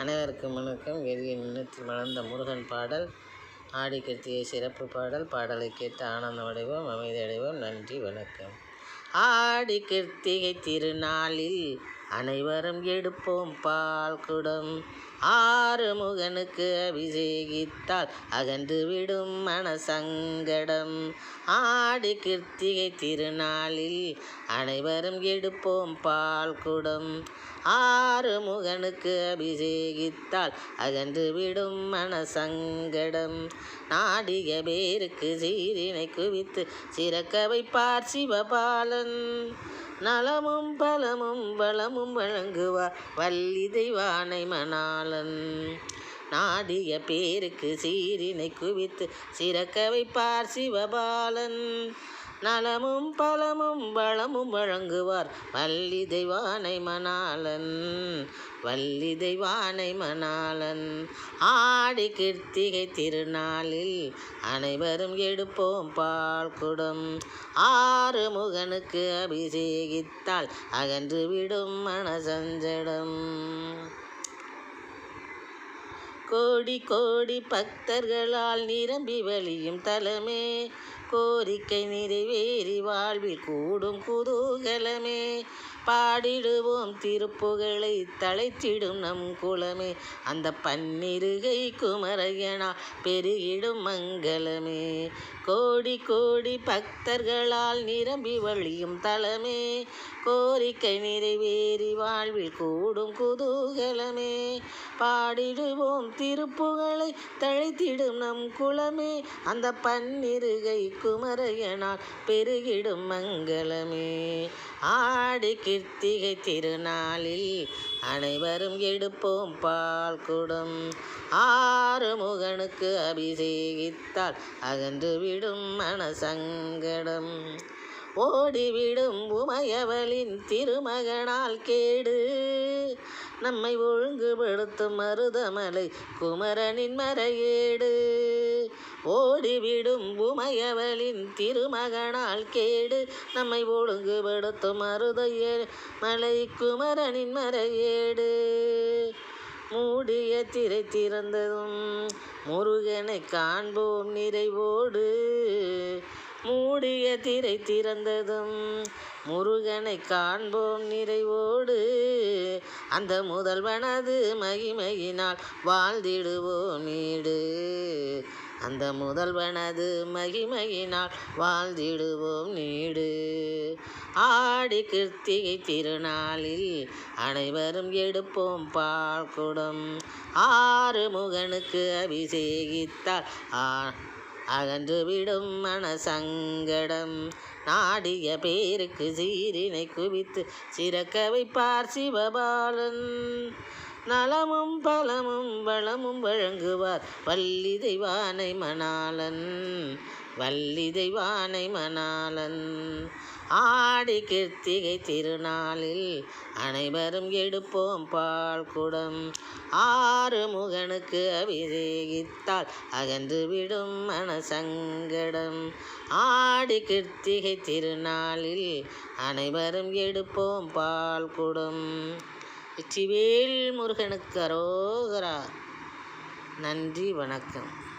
அனைவருக்கும் வணக்கம். வெளியே நின்று மலர்ந்த முருகன் பாடல் ஆடி கிருத்திகை சிறப்பு பாடல் பாடலை கேட்டு ஆனந்தம் அடைவோம் அமைதி அடைவோம். நன்றி வணக்கம். ஆடி கிருத்திகை திருநாளில் அனைவரும் எடுப்போம் பால் குடம் ஆறுமுகனுக்கு அபிஷேகித்தால் அகன்று விடும் மனசங்கடம். ஆடி கிருத்திகை திருநாளில் அனைவரும் எடுப்போம் பால் குடம் ஆறுமுகனுக்கு அபிஷேகித்தால் அகன்று விடும் மனசங்கடம். நாடிய பேருக்கு சீரினை குவித்து சிறக்க வைப்பார் சிவபாலன். நலமும் பலமும் வளமும் வழங்குவார் வள்ளி தெய்வானை மணாளன் நாடிய பேருக்கு சீரினை குவித்து சிறக்க வைப்பார் சிவபாலன். நலமும் பலமும் வளமும் வழங்குவார் வள்ளி தெய்வானை மணாலன் வள்ளி தெய்வானை மணாலன் ஆடி கிருத்திகை திருநாளில் அனைவரும் எடுப்போம் பால் குடம் ஆறு முகனுக்கு அபிஷேகித்தால் அகன்று விடும் மனசஞ்சடம். கோடி கோடி பக்தர்களால் நிரம்பி வழியும் தலமே. கோரிக்கை நிறைவேறி வாழ்வில் கூடும் குதூகலமே. பாடிடுவோம் திருப்புகளை தலைத்திடும் நம் குலமே. அந்த பன்னிருகை குமரையனா பெருகிடும் மங்களமே. கோடி கோடி பக்தர்களால் நிரம்பி வழியும் தலமே. கோரிக்கை நிறைவேறி வாழ்வில் கூடும் குதூகலமே. பாடிடுவோம் திருப்புகழை தழைத்திடும் நம் குலமே. அந்த பன்னிருகை குமரையனால் பெருகிடும் மங்களமே. ஆடி கிருத்திகை திருநாளில் அனைவரும் எடுப்போம் பால் குடம். ஆறுமுகனுக்கு அபிஷேகித்தால் அகன்று விடும் மனசங்கடம். ஓடிவிடும் உமையவளின் திருமகனால் கேடு. நம்மை ஒழுங்குபடுத்தும் மருதமலை குமரனின் மறையேடு. ஓடிவிடும் உமையவளின் திருமகனால் கேடு. நம்மை ஒழுங்குபடுத்தும் மருதைய மலை குமரனின் மறையேடு. மூடிய திரை திறந்ததும் முருகனை காண்போம் நிறைவோடு. மூடிய திரை திறந்ததும் முருகனை காண்போம் நிறைவோடு. அந்த முதல்வனது மகிமையினால் வாழ்ந்திடுவோம் நீடு அந்த முதல்வனது மகிமையினால் வாழ்ந்திடுவோம் நீடு ஆடி கிருத்திகை திருநாளில் அனைவரும் எடுப்போம் பால் குடம் ஆறு முகனுக்கு அபிஷேகித்தால் ஆ விடும் மனசங்கடம். நாடிய பேருக்கு சீரினை குவித்து சிறக்க வைப்பார் சிவபாலன். நலமும் பலமும் வளமும் வழங்குவார். வள்ளி தெய்வானை மணாளன் வள்ளி தெய்வானை மணாளன். ஆடி கிருத்திகை திருநாளில் அனைவரும் எடுப்போம் பால் குடம் ஆறு முகனுக்கு அபிஷேகித்தால் அகன்று விடும் மனசங்கடம். ஆடி கிருத்திகை திருநாளில் அனைவரும் எடுப்போம் பால் குடம் வெற்றிவேல் முருகனுக்கு அரோகரா. நன்றி வணக்கம்.